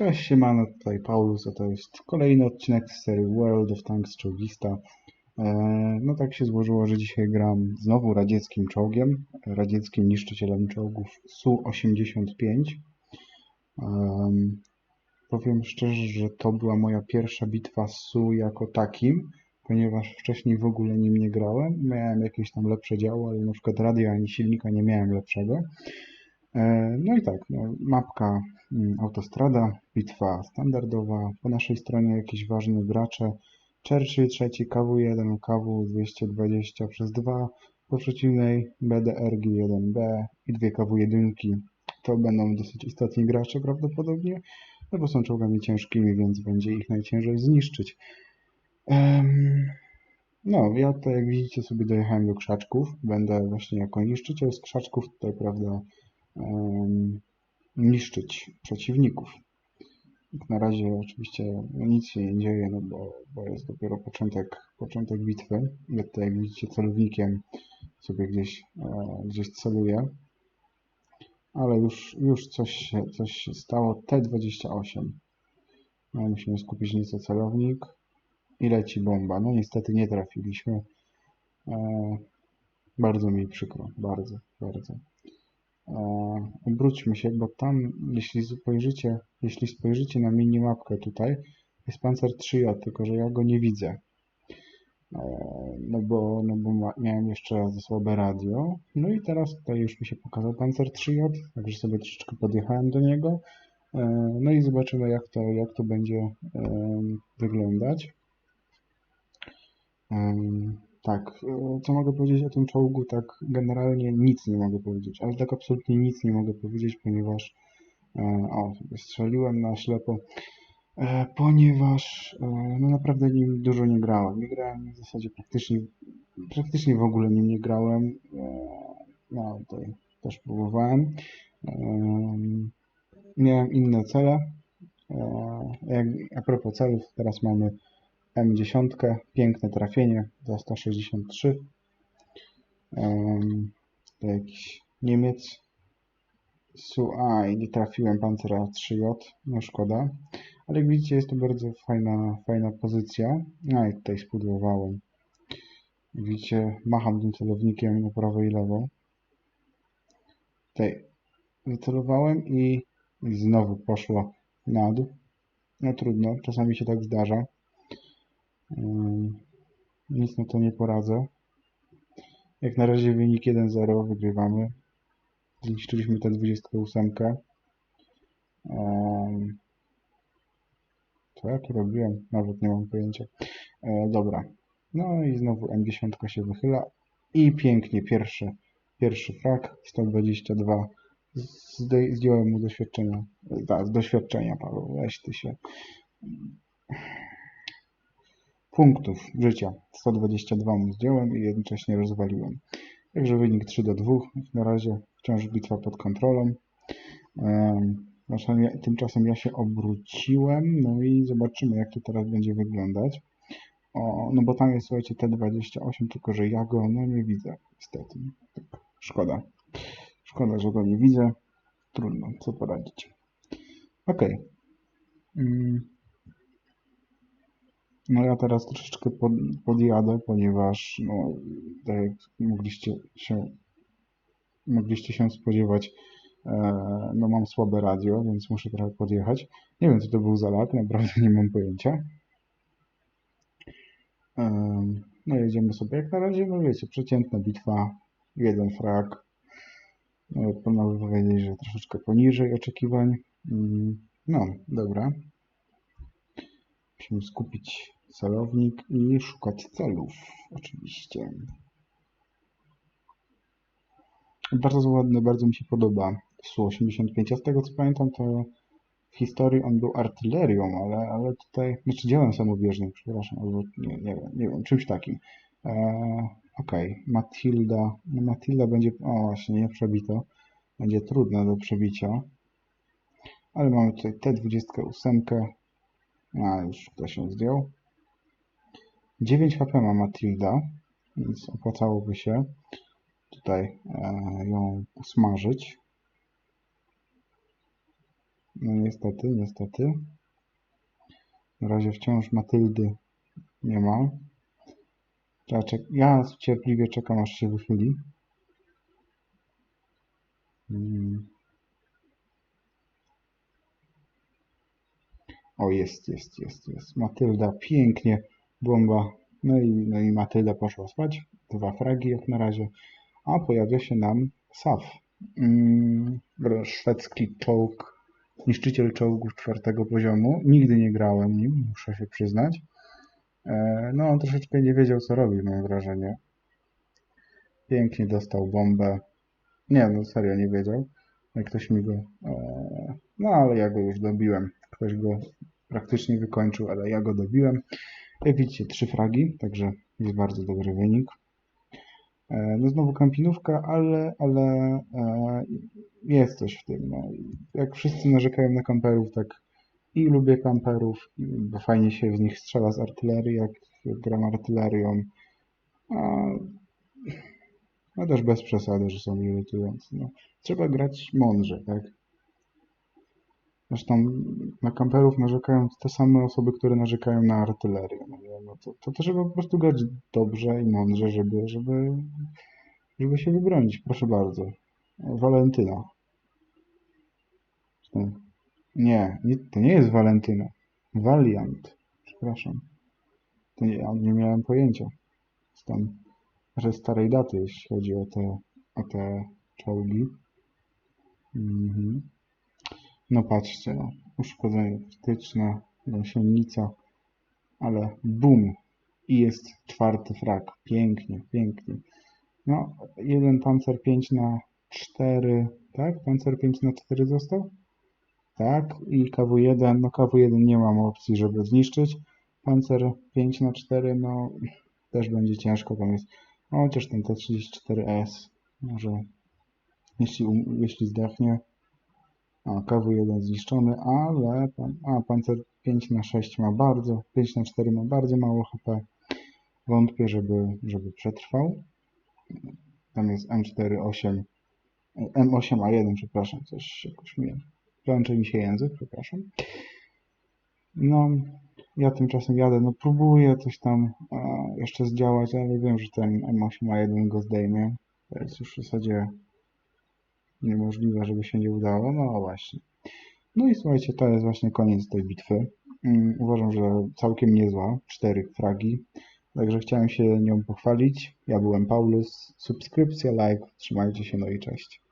Cześć, siemano, tutaj Paulus, a to jest kolejny odcinek z serii World of Tanks Czołgista. E, No tak się złożyło, że dzisiaj gram znowu radzieckim czołgiem, radzieckim niszczycielem czołgów Su-85. Em, Powiem szczerze, że to była moja pierwsza bitwa z Su jako takim, ponieważ wcześniej w ogóle nim nie grałem. Miałem jakieś tam lepsze działo, ale na przykład radio ani silnika nie miałem lepszego. E, No i tak, no, mapka mm, autostrada, bitwa standardowa, po naszej stronie jakieś ważne gracze, Churchill trzeci, KW1, KW220 przez 2, po przeciwnej BDRG1B i dwie KW1. To będą dosyć istotni gracze prawdopodobnie, no bo są czołgami ciężkimi, więc będzie ich najciężej zniszczyć. No, ja tutaj jak widzicie sobie dojechałem do krzaczków, będę właśnie jako niszczyciel z krzaczków tutaj, prawda, niszczyć przeciwników. Jak na razie oczywiście nic się nie dzieje, no bo, bo jest dopiero początek, początek bitwy. Ja tutaj jak widzicie celownikiem sobie gdzieś, e, gdzieś celuję. Ale już, już coś, coś się stało. T28. No, musimy skupić nieco celownik. I leci bomba. No niestety nie trafiliśmy. E, bardzo mi przykro. Bardzo, bardzo. E, obróćmy się, bo tam, jeśli spojrzycie, jeśli spojrzycie na minimapkę tutaj, jest pancer 3J, tylko że ja go nie widzę. E, no bo, no bo miałem jeszcze za słabe radio. No i teraz tutaj już mi się pokazał pancer 3J, także sobie troszeczkę podjechałem do niego. E, no i zobaczymy jak to, jak to będzie wyglądać. Tak, e, co mogę powiedzieć o tym czołgu? Tak, generalnie nic nie mogę powiedzieć, ale tak absolutnie nic nie mogę powiedzieć, ponieważ e, o, strzeliłem na ślepo, e, ponieważ no naprawdę nim dużo nie grałem. Nie grałem w zasadzie praktycznie, praktycznie w ogóle nim nie grałem. No, tutaj też próbowałem. Em, Miałem inne cele. A propos celów, teraz mamy M10, piękne trafienie za 163. Um, to jakiś Niemiec. Su, a i nie trafiłem Pancera 3J, no szkoda. Ale jak widzicie jest to bardzo fajna, fajna pozycja. A i tutaj spudłowałem. Widzicie, macham tym celownikiem na prawo i lewo. Tutaj wycelowałem i, i znowu poszło na dół. No trudno, czasami się tak zdarza. Nic na to nie poradzę. Jak na razie wynik 1-0, wygrywamy. Zniszczyliśmy tę 28. Ym, Co ja tu robiłem? Nawet nie mam pojęcia. E, dobra. No i znowu M10 się wychyla. I pięknie, pierwszy, pierwszy frak, 122. Zdej- Zdjąłem mu doświadczenia. Da, z doświadczenia, Paweł, weź ty się punktów życia. 122 mu zdjąłem i jednocześnie rozwaliłem. Także wynik 3 do 2. Na razie wciąż bitwa pod kontrolą. Tymczasem ja się obróciłem, no i zobaczymy jak to teraz będzie wyglądać. O, no bo tam jest, słuchajcie, T28, tylko że ja go no nie widzę, niestety. Tak, szkoda. Szkoda, że go nie widzę. Trudno, co poradzić. Okej. Mm. No ja teraz troszeczkę pod, podjadę, ponieważ no, tak jak mogliście się, mogliście się spodziewać, e, no mam słabe radio, więc muszę trochę podjechać. Nie wiem co to był za lat, naprawdę nie mam pojęcia. Em, No jedziemy sobie jak na razie, no wiecie, przeciętna bitwa, jeden frag. No, Można by powiedzieć, że troszeczkę poniżej oczekiwań. Mm, No, dobra. Musimy skupić celownik i szukać celów, oczywiście. Bardzo ładny, bardzo mi się podoba Su-85. Ja z tego co pamiętam, to w historii on był artylerią, ale, ale tutaj, znaczy działem samobieżnym, przepraszam, albo nie, nie wiem, nie wiem, czymś takim. Eee, Okej, Matilda, no Matilda będzie, o właśnie, nie przebito, będzie trudna do przebicia, ale mamy tutaj T28, a już ktoś się zdjął. 9 HP ma Matilda, więc opłacałoby się tutaj e, ją usmażyć. No niestety, niestety. Na razie wciąż Matyldy nie ma. Trzeba czek- ja cierpliwie czekam, aż się wychyli. Mm. O, jest, jest, jest, jest. Matylda, pięknie. Bomba. No i, no i Matylda poszła spać. Dwa fragi jak na razie. A pojawia się nam Saf. Mm, szwedzki czołg, niszczyciel czołgów czwartego poziomu. Nigdy nie grałem nim, muszę się przyznać. E, no, on troszeczkę nie wiedział, co robi, mam wrażenie. Pięknie dostał bombę. Nie, no serio, nie wiedział. Ktoś mi go... E, no, ale ja go już dobiłem. Ktoś go praktycznie wykończył, ale ja go dobiłem. Jak widzicie, trzy fragi, także jest bardzo dobry wynik. E, No znowu kampinówka, ale, ale e, jest coś w tym. No. Jak wszyscy narzekają na kamperów, tak i lubię kamperów, bo fajnie się z nich strzela z artylerii, jak gram artylerią. A, a też bez przesady, że są irytujące. No. Trzeba grać mądrze, tak? Zresztą na kamperów narzekają te same osoby, które narzekają na artylerię. No, no to, to, to trzeba po prostu grać dobrze i mądrze, żeby, żeby, żeby się wybronić. Proszę bardzo. Walentyna. Nie, nie, to nie jest Walentyna. Valiant. Przepraszam. To nie, ja nie miałem pojęcia. Jestem że starej daty, jeśli chodzi o te, o te czołgi. Mhm. No patrzcie, no. uszkodzenie krytyczne, gąsienica, ale bum! I jest czwarty frak. Pięknie, pięknie. No, jeden pancer 5 na 4, tak? Pancer 5 na 4 został? Tak, i KW1, no KW1 nie mam opcji, żeby zniszczyć. Pancer 5 na 4, no też będzie ciężko, tam jest, chociaż ten T34S, może jeśli, um- jeśli zdechnie, a KW1 zniszczony, ale pan, a pancer 5 na 6 ma bardzo, 5 na 4 ma bardzo mało HP. Wątpię, żeby, żeby przetrwał. Tam jest M48, M8A1, przepraszam, coś jakoś mi plącze mi się język, przepraszam. No, ja tymczasem jadę, no próbuję coś tam jeszcze zdziałać, ale wiem, że ten M8A1 go zdejmie. To jest już w zasadzie niemożliwe, żeby się nie udało, no właśnie. No i słuchajcie, to jest właśnie koniec tej bitwy. Mm, Uważam, że całkiem niezła, cztery fragi. Także chciałem się nią pochwalić. Ja byłem Paulus. Subskrypcja, like, trzymajcie się, no i cześć.